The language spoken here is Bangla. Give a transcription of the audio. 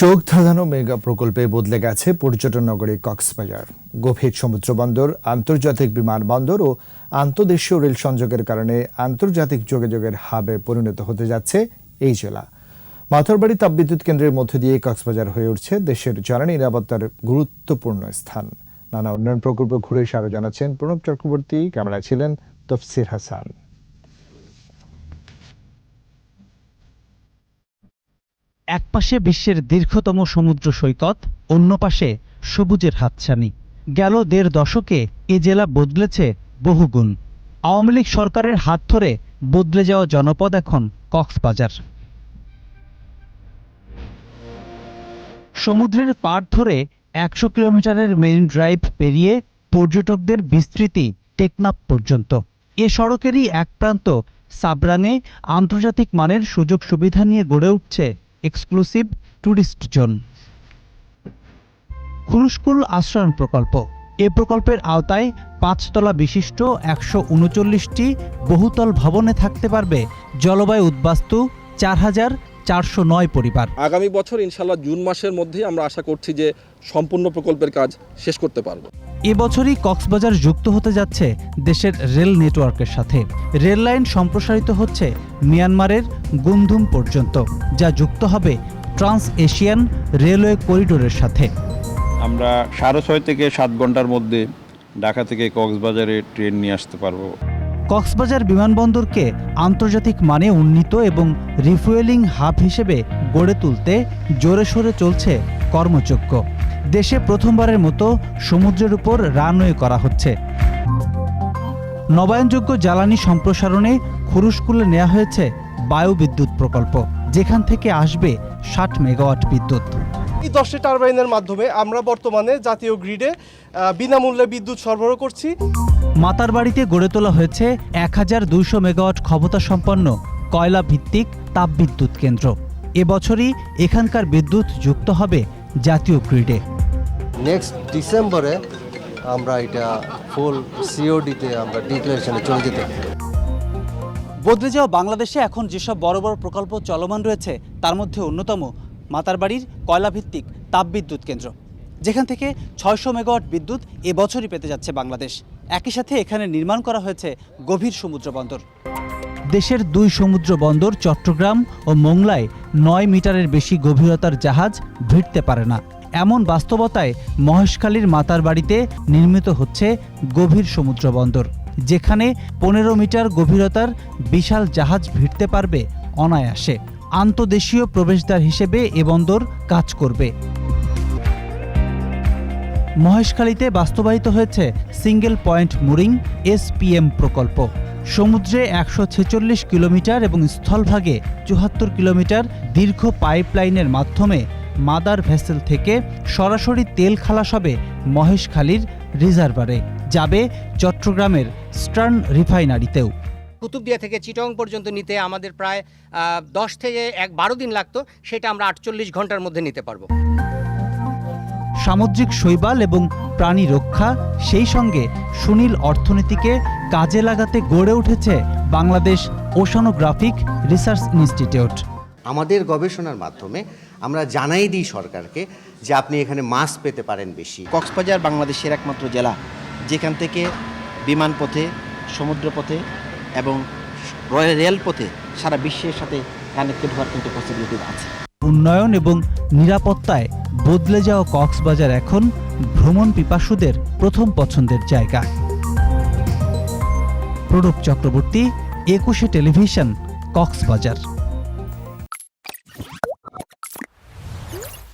চোখ ধাঁধানো মেগা প্রকল্পে বদলে গেছে পর্যটন নগরী কক্সবাজার। গভীর সমুদ্র বন্দর আন্তর্জাতিক বিমানবন্দর ও আন্তদেশীয় রেল সংযোগের কারণে আন্তর্জাতিক যোগাযোগের হাবে পরিণত হতে যাচ্ছে এই জেলা। মাথরবাড়ি তাপবিদ্যুৎ কেন্দ্রের মধ্য দিয়ে কক্সবাজার হয়ে উঠছে দেশের জ্বালানি নিরাপত্তার গুরুত্বপূর্ণ স্থান। নানা উন্নয়ন প্রকল্প ঘুরে এসে আরও জানাচ্ছেন প্রণব চক্রবর্তী। ক্যামেরায় ছিলেন তফসির হাসান। একপাশে বিশ্বের দীর্ঘতম সমুদ্র সৈকত, অন্য পাশে সবুজের হাতছানি। গেল দেড় দশকে এ জেলা বদলেছে বহুগুণ। আওয়ামী লীগ সরকারের হাত ধরে বদলে যাওয়া জনপদ এখন কক্সবাজার। সমুদ্রের পাড় ধরে একশো কিলোমিটারের মেরিন ড্রাইভ পেরিয়ে পর্যটকদের বিস্তৃতি টেকনাফ পর্যন্ত। এ সড়কেরই এক প্রান্ত সাবরাঙে আন্তর্জাতিক মানের সুযোগ সুবিধা নিয়ে গড়ে উঠছে exclusive tourist zone Khurushkul Ashrayan প্রকল্প এ প্রকল্পের আওতায় পাঁচতলা বিশিষ্ট একশো উনচল্লিশটি বহুতল ভবনে থাকতে পারবে জলবায়ু উদ্বাস্তু চার হাজার চারশো নয় পরিবার। আগামী বছর ইনশাল্লাহ জুন মাসের মধ্যেই আমরা আশা করছি যে সম্পূর্ণ প্রকল্পের কাজ শেষ করতে পারব। এবছরই কক্সবাজার যুক্ত হতে যাচ্ছে দেশের রেল নেটওয়ার্কের সাথে। রেল লাইন সম্প্রসারিত হচ্ছে মিয়ানমারের গুমধুম পর্যন্ত যা যুক্ত হবে ট্রান্স এশিয়ান রেলওয়ে করিডোরের সাথে। আমরা সাড়ে ছয় থেকে সাত ঘণ্টার মধ্যে ঢাকা থেকে কক্সবাজারে ট্রেন নিয়ে আসতে পারব। কক্সবাজার বিমানবন্দরকে আন্তর্জাতিক মানে উন্নীত এবং রিফুয়েলিং হাব হিসেবে গড়ে তুলতে জোরে সোরে চলছে কর্মযজ্ঞ। দেশে প্রথমবারের মতো সমুদ্রের উপর রানওয়ে করা হচ্ছে। নবায়নযোগ্য জ্বালানি সম্প্রসারণে খুরুশকুলে নেওয়া হয়েছে বায়ুবিদ্যুৎ প্রকল্প যেখান থেকে আসবে ষাট মেগাওয়াট বিদ্যুৎ। এই দশটি টারবাইনের মাধ্যমে আমরা বর্তমানে জাতীয় গ্রিডে বিনামূল্যে বিদ্যুৎ সরবরাহ করছি। মাতার বাড়িতে গড়ে তোলা হয়েছে এক হাজার দুইশো মেগাওয়াট ক্ষমতা সম্পন্ন কয়লা ভিত্তিক তাপবিদ্যুৎ কেন্দ্র। এবছরই এখানকার বিদ্যুৎ যুক্ত হবে জাতীয় গ্রিডে। নেক্সট ডিসেম্বরে আমরা এটা ফুল সিওডিতে আমরা ডিক্লারেশনে চলে যেতে। বদলে যাওয়া বাংলাদেশে এখন যেসব বড় বড় প্রকল্প চলমান রয়েছে, তার মধ্যে অন্যতম মাতারবাড়ির কয়লাভিত্তিক তাপবিদ্যুৎ কেন্দ্র, যেখান থেকে ছয়শো মেগাওয়াট বিদ্যুৎ এবছরই পেতে যাচ্ছে বাংলাদেশ। একই সাথে এখানে নির্মাণ করা হয়েছে গভীর সমুদ্র বন্দর। দেশের দুই সমুদ্র বন্দর চট্টগ্রাম ও মোংলায় নয় মিটারের বেশি গভীরতার জাহাজ ভিড়তে পারে না। এমন বাস্তবতায় মহেশখালীর মাতার বাড়িতে নির্মিত হচ্ছে গভীর সমুদ্র বন্দর যেখানে পনেরো মিটার গভীরতার বিশাল জাহাজ ভিড়তে পারবে অনায়াসে। আন্তদেশীয় প্রবেশদ্বার হিসেবে এ বন্দর কাজ করবে। মহেশখালীতে বাস্তবায়িত হয়েছে সিঙ্গেল পয়েন্ট মুরিং এসপিএম প্রকল্প। সমুদ্রে একশো ছেচল্লিশ কিলোমিটার এবং স্থলভাগে চুয়াত্তর কিলোমিটার দীর্ঘ পাইপলাইনের মাধ্যমে মাদার ভেসেল থেকে সরাসরি তেল খালাস হবে মহেশখালীর রিজার্ভারে যাবে চট্টগ্রামের স্টার্ন রিফাইনারিতেও। কুতুবদিয়া থেকে চিটং পর্যন্ত নিতে আমাদের প্রায় দশ থেকে এক বারো দিন লাগতো সেটা আমরা আটচল্লিশ ঘণ্টার মধ্যে নিতে পারব। সামুদ্রিক শৈবাল এবং প্রাণী রক্ষা সেই সঙ্গে সুনীল অর্থনীতিকে কাজে লাগাতে গড়ে উঠেছে বাংলাদেশ ওশানোগ্রাফিক রিসার্চ ইনস্টিটিউট। আমাদের গবেষণার মাধ্যমে আমরা জানাই দিই সরকারকে যে আপনি এখানে মাছ পেতে পারেন বেশি। কক্সবাজার বাংলাদেশের একমাত্র জেলা যেখান থেকে বিমান পথে সমুদ্র পথে এবং রয়েল রেল পথে সারা বিশ্বের সাথে কানেক্টেড হওয়ার কিন্তু পসিবিলিটি আছে। উন্নয়ন এবং নিরাপত্তায় বদলে যাওয়া কক্সবাজার এখন ভ্রমণ পিপাসুদের প্রথম পছন্দের জায়গা। প্রণব চক্রবর্তী একুশে টেলিভিশন কক্সবাজার।